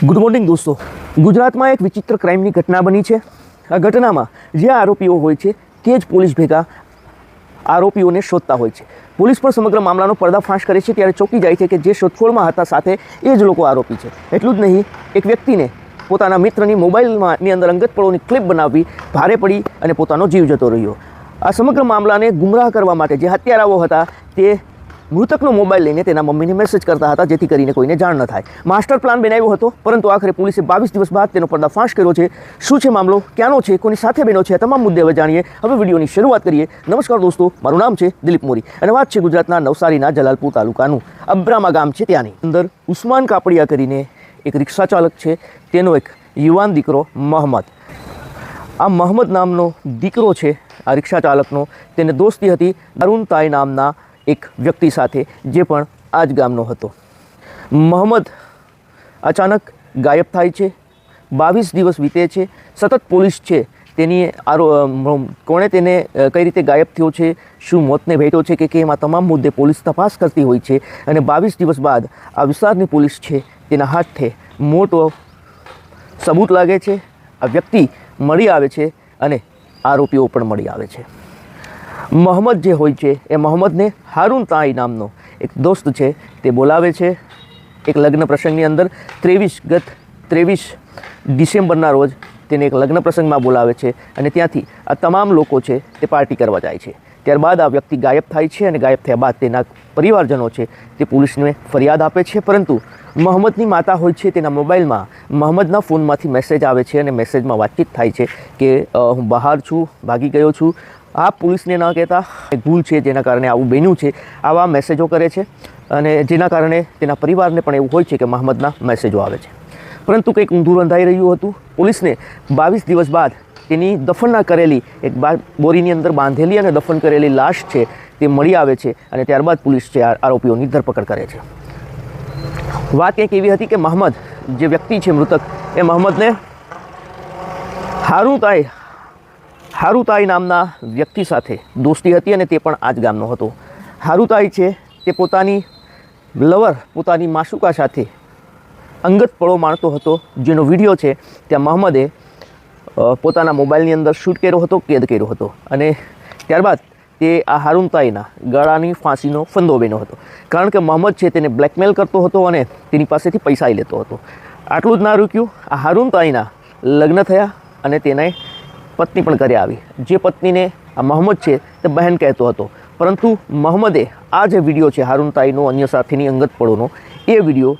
Good morning દોસ્તો. ગુજરાતમાં એક વિચિત્ર ક્રાઇમની ઘટના બની છે. આ ઘટનામાં જે આરોપીઓ હોય છે, તે જ પોલીસ ભેગા આરોપીઓને શોધતા હોય છે. પોલીસ પણ સમગ્ર મામલાનો પર્દાફાશ કરે છે, ત્યારે ચોંકી જાય છે કે જે શોધખોળમાં હતા સાથે એ જ લોકો આરોપી છે. એટલું જ નહીં, એક વ્યક્તિને પોતાના મિત્રની મોબાઈલમાંની અંદર અંગત પળોની ક્લિપ બનાવવી ભારે પડી અને પોતાનો જીવ જતો રહ્યો. આ સમગ્ર મામલાને ગુમરાહ કરવા માટે જે હત્યારાઓ હતા, તે મૃતકનો મોબાઈલ લઈને તેના મમ્મીને મેસેજ કરતા હતા, જેથી કરીને કોઈને જાણ ન થાય. માસ્ટર પ્લાન બનાવ્યો હતો, પરંતુ આખરે પોલીસે બાવીસ દિવસ બાદ તેનો પર્દાફાશ કર્યો છે. શું છે મામલો? ક્યાંનો છે? કોની સાથે બન્યો છે? તમામ મુદ્દે હવે જાણીએ. હવે વિડીયોની શરૂઆત કરીએ. નમસ્કાર દોસ્તો, મારું નામ છે દિલીપ મોરી અને વાત છે ગુજરાતના નવસારીના જલાલપુર તાલુકાનું. અબ્રામા ગામ છે ત્યાંની. અંદર ઉસ્માન કાપડિયા કરીને એક રિક્ષા ચાલક છે. તેનો એક યુવાન દીકરો મોહમ્મદ આ મોહમ્મદ નામનો દીકરો છે, આ રિક્ષા ચાલકનો. તેને દોસ્તી હતી અરુણ તાઈ નામના એક વ્યક્તિ સાથે જે પણ આ જ ગામનો હતો. મોહમ્મદ અચાનક ગાયબ થાય છે, બાવીસ દિવસ વીતે છે, સતત પોલીસ છે, તેની આરો કોણે તેને કઈ રીતે ગાયબ થયો છે, શું મોતને ભેટ્યો છે કે કેમ, આ તમામ મુદ્દે પોલીસ તપાસ કરતી હોય છે અને બાવીસ દિવસ બાદ આ વિસ્તારની પોલીસ છે તેના હાથે મોટો સબૂત લાગે છે, આ વ્યક્તિ મળી આવે છે અને આરોપીઓ પણ મળી આવે છે. મોહમ્મદ જે હોય છે, એ મોહમ્મદને હારૂન તાઈ નામનો એક દોસ્ત છે, તે બોલાવે છે એક લગ્ન પ્રસંગની અંદર. ત્રેવીસ ગત ત્રેવીસ ડિસેમ્બરના રોજ તેને એક લગ્ન પ્રસંગમાં બોલાવે છે અને ત્યાંથી આ તમામ લોકો છે, તે પાર્ટી કરવા જાય છે. ત્યારબાદ આ વ્યક્તિ ગાયબ થાય છે અને ગાયબ થયા બાદ તેના પરિવારજનો છે, તે પોલીસને ફરિયાદ આપે છે. પરંતુ મોહમ્મદની માતા હોય છે, તેના મોબાઈલમાં મોહમ્મદના ફોનમાંથી મેસેજ આવે છે અને મેસેજમાં વાતચીત થાય છે કે હું બહાર છું, ભાગી ગયો છું. આ પોલીસને ન કહેતા ભૂલ છે જેના કારણે આવું બન્યું છે. આવા મેસેજો કરે છે અને જેના કારણે તેના પરિવારને પણ એવું હોય છે કે મહંમદના મેસેજો આવે છે. પરંતુ કંઈક ઊંધું રંધાઈ રહ્યું હતું. પોલીસને બાવીસ દિવસ બાદ તેની દફનના કરેલી એક બોરીની અંદર બાંધેલી અને દફન કરેલી લાશ છે તે મળી આવે છે અને ત્યારબાદ પોલીસ છે આરોપીઓની ધરપકડ કરે છે. વાત કંઈક એવી હતી કે મહંમદ જે વ્યક્તિ છે મૃતક, એ મહમ્મદને હારુતાઈ હારુતાઈ નામના વ્યક્તિ સાથે દોસ્તી હતી અને તે પણ આ જ ગામનો હતો. હારુતાઈ છે તે પોતાની લવર, પોતાની માસુકા સાથે અંગત પળો માણતો હતો. જેનો વીડિયો છે ત્યાં મહમ્મદે પોતાના મોબાઈલની અંદર શૂટ કર્યો હતો, કેદ કર્યો હતો અને ત્યારબાદ તે આ હારુનતાઈના ગળાની ફાંસીનો ફંદો બન્યો હતો. કારણ કે મહમ્મદ છે તેને બ્લેકમેલ કરતો હતો અને તેની પાસેથી પૈસા લેતો હતો. આટલું જ ના રૂક્યું, આ હારુનતાઈના લગ્ન થયા અને તેને પત્ની પણ ઘરે આવી. જે પત્નીને આ મોહમ્મદ છે તે બહેન કહેતો હતો. પરંતુ મોહમ્મદે આ જે વીડિયો છે હારુનતાઈનો અન્ય સાથેની અંગત પળોનો, એ વીડિયો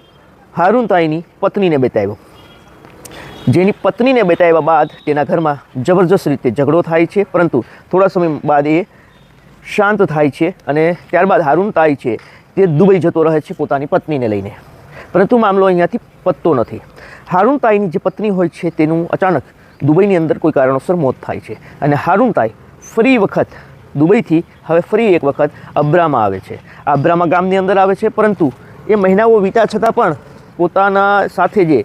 હારુનતાઈની પત્નીને બતાવ્યો. જેની પત્નીને બતાવ્યા બાદ તેના ઘરમાં જબરજસ્ત રીતે ઝઘડો થાય છે, પરંતુ થોડા સમય બાદ એ શાંત થાય છે અને ત્યારબાદ હારૂન તાઈ છે તે દુબઈ જતો રહે છે પોતાની પત્નીને લઈને. પરંતુ મામલો અહીંયાથી પતતો નથી. હારૂન તાઈની જે પત્ની હોય છે તેનું અચાનક દુબઈની અંદર કોઈ કારણોસર મોત થાય છે. અને હારૂન તાઈ ફરી વખત દુબઈથી હવે ફરી એક વખત અબ્રામાં આવે છે. અબ્રામા ગામની અંદર આવે છે, પરંતુ એ મહિનાઓ વીતા છતાં પણ પોતાના સાથે જે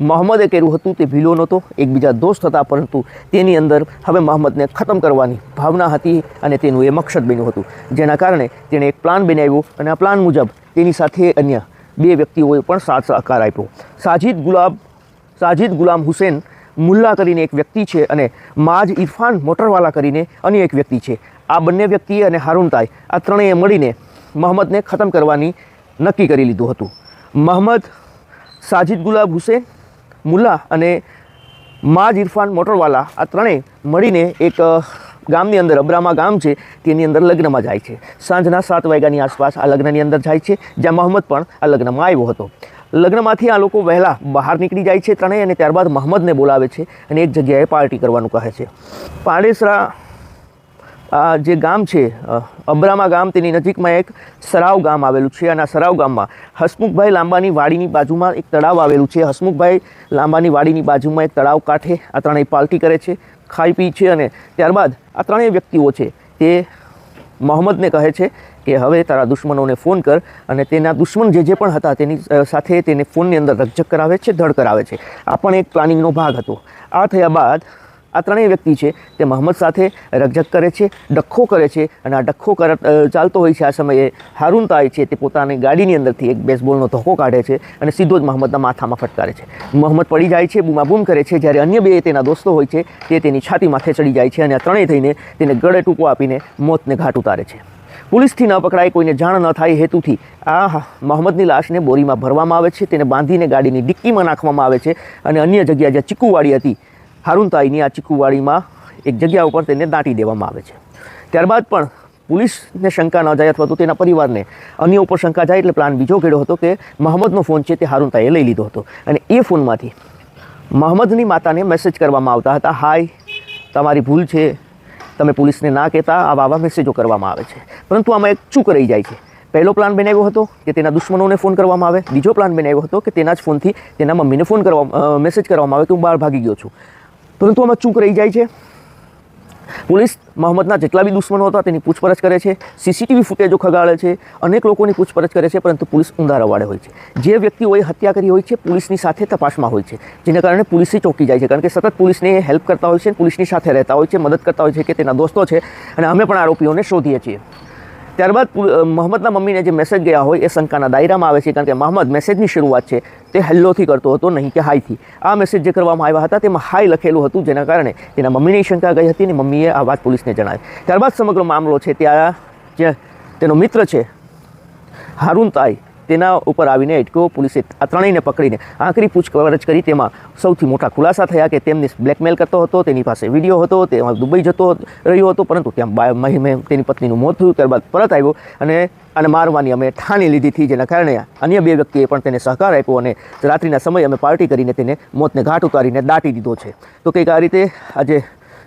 મોહમ્મદે કર્યું હતું તે ભીલો નહોતો, એકબીજા દોસ્ત હતા, પરંતુ તેની અંદર હવે મોહમ્મદને ખતમ કરવાની ભાવના હતી અને તેનું એ મકસદ બન્યું હતું. જેના કારણે તેણે એક પ્લાન બનાવ્યો અને આ પ્લાન મુજબ તેની સાથે અન્ય બે વ્યક્તિઓએ પણ સાથ સહકાર આપ્યો. સાજિદ ગુલાબ, સાજિદ ગુલામ હુસેન મુલ્લા કરીને એક વ્યક્તિ છે અને માજ ઇરફાન મોટરવાલા કરીને અન્ય એક વ્યક્તિ છે. આ બંને વ્યક્તિએ અને હારૂનતાઈ આ ત્રણેય મળીને મોહમ્મદને ખતમ કરવાની નક્કી કરી લીધું હતું. મોહમ્મદ સાજિદ ગુલાબ હુસેન, મુલ્લા અને માજ ઇરફાન મોટરવાલા આ ત્રણેય મળીને એક ગામની અંદર અબ્રામા ગામ છે, તેની અંદર લગ્નમાં જાય છે. સાંજના સાત વાગ્યાની આસપાસ આ લગ્નની અંદર જાય છે, જ્યાં મોહમ્મદ પણ આ લગ્નમાં આવ્યો હતો. લગ્નમાંથી આ લોકો વહેલા બહાર નીકળી જાય છે ત્રણેય અને ત્યારબાદ મહંમદને બોલાવે છે અને એક જગ્યાએ પાર્ટી કરવાનું કહે છે. પાડેસરા, આ જે ગામ છે અબ્રામા ગામ તેની નજીકમાં એક સરાવ ગામ આવેલું છે અને આ સરાવ ગામમાં હસમુખભાઈ લાંબાની વાડીની બાજુમાં એક તળાવ આવેલું છે. હસમુખભાઈ લાંબાની વાડીની બાજુમાં એક તળાવ કાંઠે આ ત્રણેય પાર્ટી કરે છે, ખાઈ પી છે અને ત્યારબાદ આ ત્રણેય વ્યક્તિઓ છે તે મોહમ્મદને કહે છે કે હવે તારા દુશ્મનોને ફોન કર અને તેના દુશ્મન જે જે પણ હતા તેની સાથે તેને ફોનની અંદર રકઝક કરાવે છે, ધડ કરાવે છે. આ પણ એક પ્લાનિંગનો ભાગ હતો. આ થયા બાદ આ ત્રણેય વ્યક્તિ છે તે મહંમદ સાથે રકઝક કરે છે ડખ્ખો કરે છે અને આ ડખ્ખો કર ચાલતો હોય છે. આ સમયે હારૂન તાય છે તે પોતાની ગાડીની અંદરથી એક બેસબોલનો ધોકો કાઢે છે અને સીધો જ મહંમદના માથામાં ફટકારે છે. મોહમ્મદ પડી જાય છે, બૂમાબૂમ કરે છે. જ્યારે અન્ય બે તેના દોસ્તો હોય છે, તે તેની છાતી માથે ચડી જાય છે અને આ ત્રણેય થઈને તેને ગળે ટૂંકો આપીને મોતને ઘાટ ઉતારે છે. પોલીસથી ન પકડાય, કોઈને જાણ ન થાય હેતુથી આ મોહમ્મદની લાશને બોરીમાં ભરવામાં આવે છે. તેને બાંધીને ગાડીની ડિક્કીમાં નાખવામાં આવે છે અને અન્ય જગ્યા જ્યાં ચીકુવાડી હતી હારૂનતાઈની આ ચીકુવાડીમાં એક જગ્યા ઉપર તેને દાટી દેવામાં આવે છે. ત્યારબાદ પણ પોલીસને શંકા ન જાય અથવા તો તેના પરિવારને અન્ય ઉપર શંકા જાય એટલે પ્લાન બીજો કર્યો હતો કે મોહમ્મદનો ફોન છે તે હારૂનતાઈએ લઈ લીધો હતો. અને એ ફોનમાંથી મોહમ્મદની માતાને મેસેજ કરવામાં આવતા હતા, હાય, તમારી ભૂલ છે. તમે પોલીસને ના કહેતા, આવા આવા મેસેજો કરવામાં આવે છે. પરંતુ આમાં એક ચૂક રહી જાય છે. પહેલો પ્લાન બનાવ્યો હતો કે તેના દુશ્મનોને ફોન કરવામાં આવે. બીજો પ્લાન બનાવ્યો હતો કે તેના જ ફોનથી તેના મમ્મીને ફોન કરવા મેસેજ કરવામાં આવે કે હું બહાર ભાગી ગયો છું. પરંતુ આમાં ચૂક રહી જાય છે. પોલીસ મોહમ્મદના જેટલા બી દુશ્મનો હતા તેની પૂછપરછ કરે છે સીસીટીવી ફૂટેજો ખગાડે છે, અનેક લોકોની પૂછપરછ કરે છે, પરંતુ પોલીસ ઊંધા રવાડે હોય છે. જે વ્યક્તિઓએ હત્યા કરી હોય છે, પોલીસની સાથે તપાસમાં હોય છે, જેના કારણે પોલીસે ચોંકી જાય છે, કારણ કે સતત પોલીસને હેલ્પ કરતા હોય છે, પોલીસની સાથે રહેતા હોય છે, મદદ કરતા હોય છે કે તેના દોસ્તો છે, અને અમે પણ આરોપીઓને શોધીએ છીએ. ત્યારબાદ મોહમ્મદના મમ્મીને જે મેસેજ ગયા હોય એ શંકાના દાયરામાં આવે છે, કારણ કે મહમ્મદ મેસેજની શરૂઆત છે, તે હેલ્લોથી કરતો હતો, નહીં કે હાઈથી આ મેસેજ જે કરવામાં આવ્યા હતા, તેમાં હાઈ લખેલું હતું, જેના કારણે તેના મમ્મીની શંકા ગઈ હતી અને મમ્મીએ આ વાત પોલીસને જણાવી. ત્યારબાદ સમગ્ર મામલો છે ત્યાં જે તેનો મિત્ર છે હારુન તાઈ તેના ઉપર આવીને એટકો પોલીસે આ ત્રણેયને પકડીને આખરી પૂછપરછ કરી. તેમાં સૌથી મોટા ખુલાસા થયા કે તેમને બ્લેકમેલ કરતો હતો, તેની પાસે વીડિયો હતો, તેમાં દુબઈ જતો રહ્યો હતો, પરંતુ ત્યાં મહિમે તેની પત્નીનું મોત થયું, ત્યારબાદ પરત આવ્યો અને અને મારવાની અમે ઠાણી લીધી હતી, જેના કારણે અન્ય બે વ્યક્તિએ પણ તેને સહકાર આપ્યો અને રાત્રિના સમયે અમે પાર્ટી કરીને તેને મોતને ઘાટ ઉતારીને દાટી દીધો છે. તો કંઈક આ રીતે આજે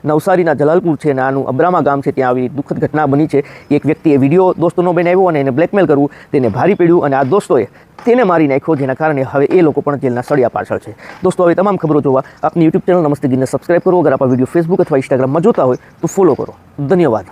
નવસારીના જલાલપુર છે અને આનું અબ્રામા ગામ છે, ત્યાં આવી દુઃખદ ઘટના બની છે. એક વ્યક્તિએ વીડિયો દોસ્તોનો બનાવ્યો અને એને બ્લેકમેલ કરવું, તેને ભારી પીડ્યું અને આ દોસ્તોએ તેને મારી નાખ્યો, જેના કારણે હવે એ લોકો પણ જેલના સળિયા પાછળ છે. દોસ્તો, હવે તમામ ખબરો જોવા આપની યુટ્યુબ ચેનલ નમસ્તે ગીરને સબસ્ક્રાઇબ કરો. અગર આપણા વીડિયો ફેસબુક અથવા ઇન્સ્ટાગ્રામમાં જોતા હોય તો ફોલો કરો. ધન્યવાદ.